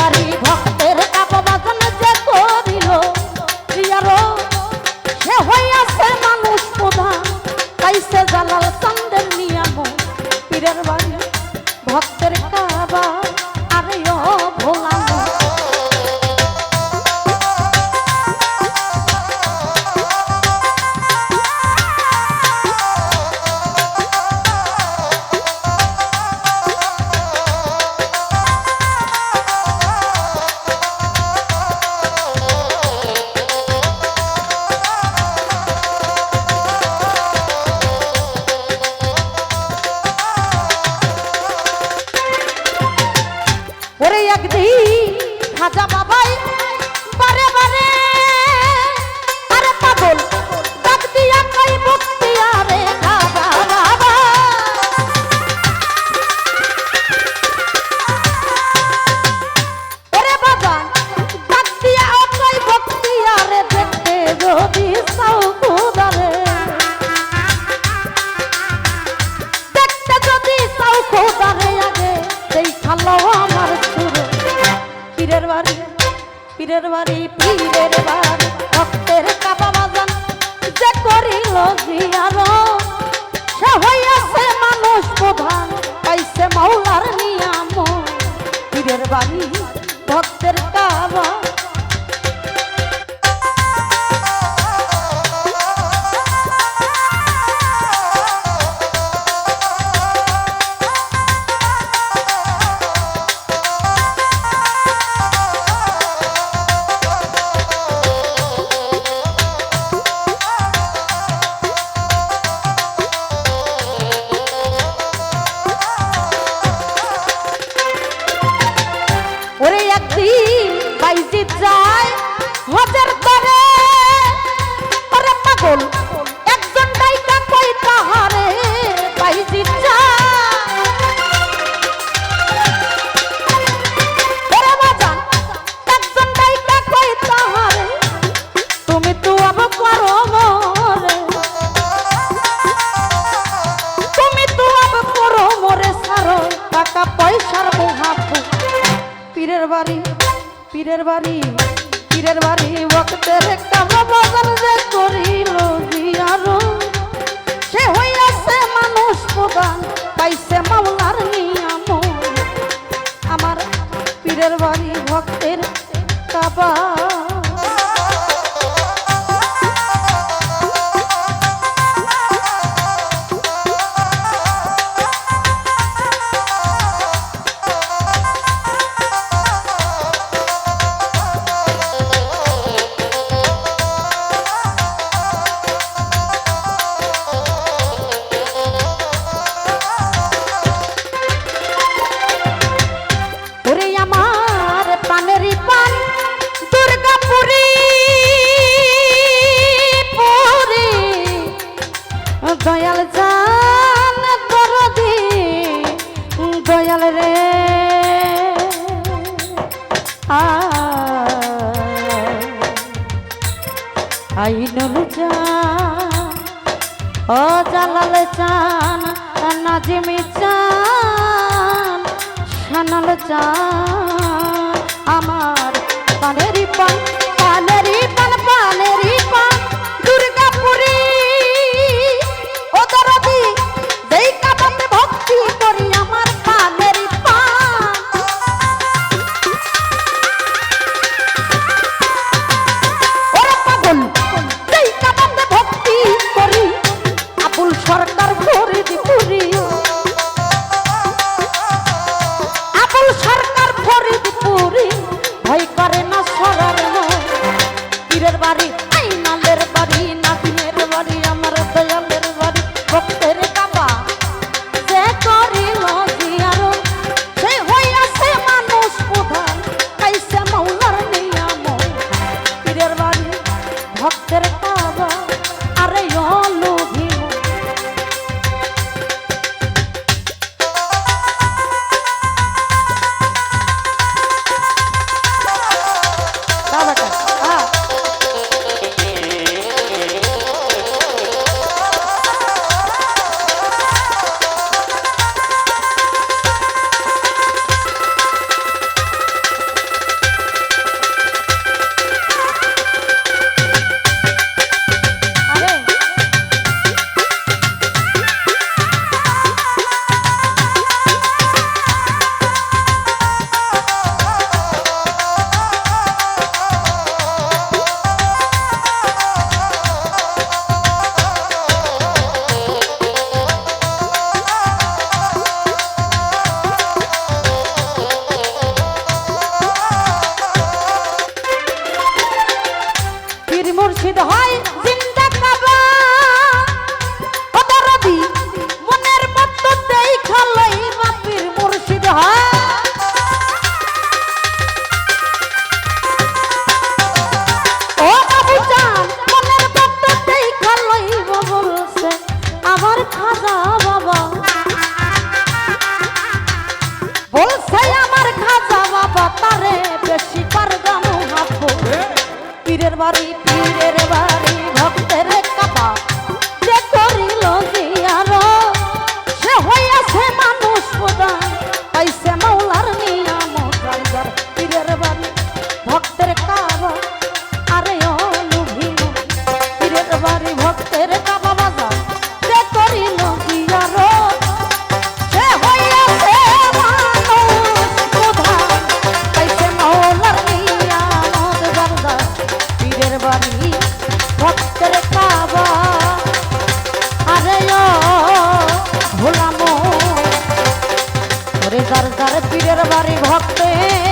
বাড়ি ভক্তের কাপ বাজন যে করিল, প্রিয়ারো, সে হইয়াছে মানুষ প্রধান জালাল চন্দের নিয়াম পীরের বাড়ি। খাজা বাবাই, বারে বারে। আরে পাগল, ডাক দিয়া দেখতে যদি সাউকুদারে দেখতে যদি সাউকুদারে আগে দেখাল আমার পীরের বাড়ি পীরের বাড়ি ভক্তের কাপা বাজান যে করিল জিয়ার। সে হইয়াছে মানুষ প্রধান, পাইছে মাওলার নিয়াম পীরের বাড়ি, ভক্তের পীরের বাড়ি পীরের বাড়ি ভক্তের কামা বাজার যে করিল দিয়ারো সে হইয়াছে মানুষ প্রদান পাইছে মাওলার নিয়াম আমার পীরের বাড়ি ভক্তের কাবা। আইনুল জান ও জালাল চান নাজিমি চান সানাল চান আমার পানেরি পান। Barry. পীরের যার যার পীরের বাড়ি ভক্তের